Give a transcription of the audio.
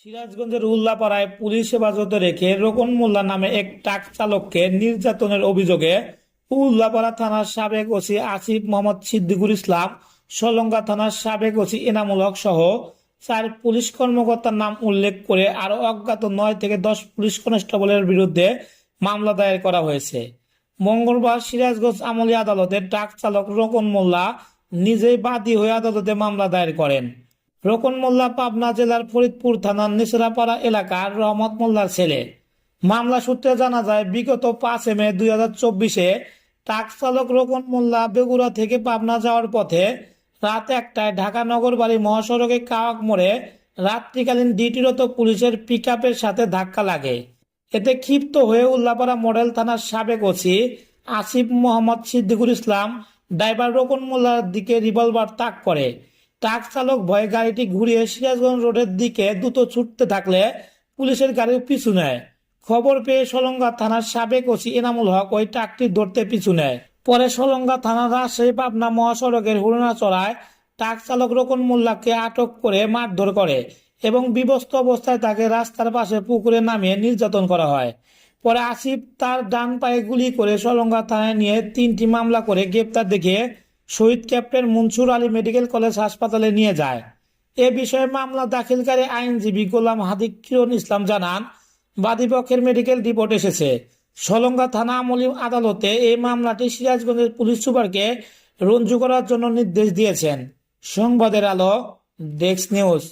সিরাজগঞ্জের উল্লাপাড়ায় পুলিশ হেফাজতে রেখে রোকন মোল্লা নামে এক ট্রাক চালককে নির্যাতনের অভিযোগে উল্লাপাড়া থানার সাবেক ওসি আসিফ মোহাম্মদ সিদ্দিকুর ইসলাম, সলঙ্গা থানার সাবেক ওসি এনামুল হক সহ চার পুলিশ কর্মকর্তার নাম উল্লেখ করে আরও অজ্ঞাত নয় থেকে দশ পুলিশ কনস্টেবলের বিরুদ্ধে মামলা দায়ের করা হয়েছে। মঙ্গলবার সিরাজগঞ্জ আমলি আদালতে ট্রাক চালক রোকন মোল্লা নিজেই বাদী হয়ে আদালতে মামলা দায়ের করেন। রোকন মোল্লা পাবনা জেলার ফরিদপুর থানার নিসরাপাড়া এলাকার রহমত মোল্লার ছেলে। মামলা সূত্রে জানা যায়, বিগত পাঁচ মে দুই হাজার চব্বিশে ট্রাক চালক রোকন মোল্লা বেগুড়া থেকে পাবনা যাওয়ার পথে রাত একটায় ঢাকা নগর বাড়ি মহাসড়কে কাওয়াক মোড়ে রাত্রিকালীন ডিউটিরত পুলিশের পিক সাথে ধাক্কা লাগে। এতে ক্ষিপ্ত হয়ে উল্লাপাড়া মডেল থানার সাবেক ওসি আসিফ মোহাম্মদ সিদ্দিকুর ইসলাম ড্রাইভার রোকন মোল্লার দিকে রিভলভার তাক করে। ট্রাক চালক ভয়ে গাড়িটি ঘুরিয়ে সিরাজগঞ্জ রোডের দিকে দ্রুত ছুটতে থাকলে পুলিশের গাড়ির পিছু নেয়। খবর পেয়ে সলঙ্গা থানার সাবেক ওসি এনামুল হক ওই ট্রাকটি ধরতে পিছু নেয়। পরে সলঙ্গা থানার রাজশাহী পাবনা মহাসড়কের হুরনা চড়ায় ট্রাক চালক রোকন মোল্লাকে আটক করে মারধর করে এবং বিবস্ত অবস্থায় তাকে রাস্তার পাশে পুকুরে নামিয়ে নির্যাতন করা হয়। পরে আসিফ তার ডান পায়ে গুলি করে সলঙ্গা থানায় নিয়ে তিনটি মামলা করে গ্রেপ্তার দেখে Shahid captain Mansur Ali medical college হাসপাতালে নিয়ে যায়। এ বিষয়ে মামলা দাখিলকারী আইনজীবী গোলাম হাদিক কিরণ ইসলাম জানান বাদীপক্ষের মেডিকেল রিপোর্ট এসেছে। সলঙ্গা থানা আমলি আদালতে এই মামলাটি সিরাজগঞ্জের পুলিশ সুপারকে রঞ্জু করার জন্য নির্দেশ দিয়েছেন। সংবাদের আলো, ডেস্ক নিউজ।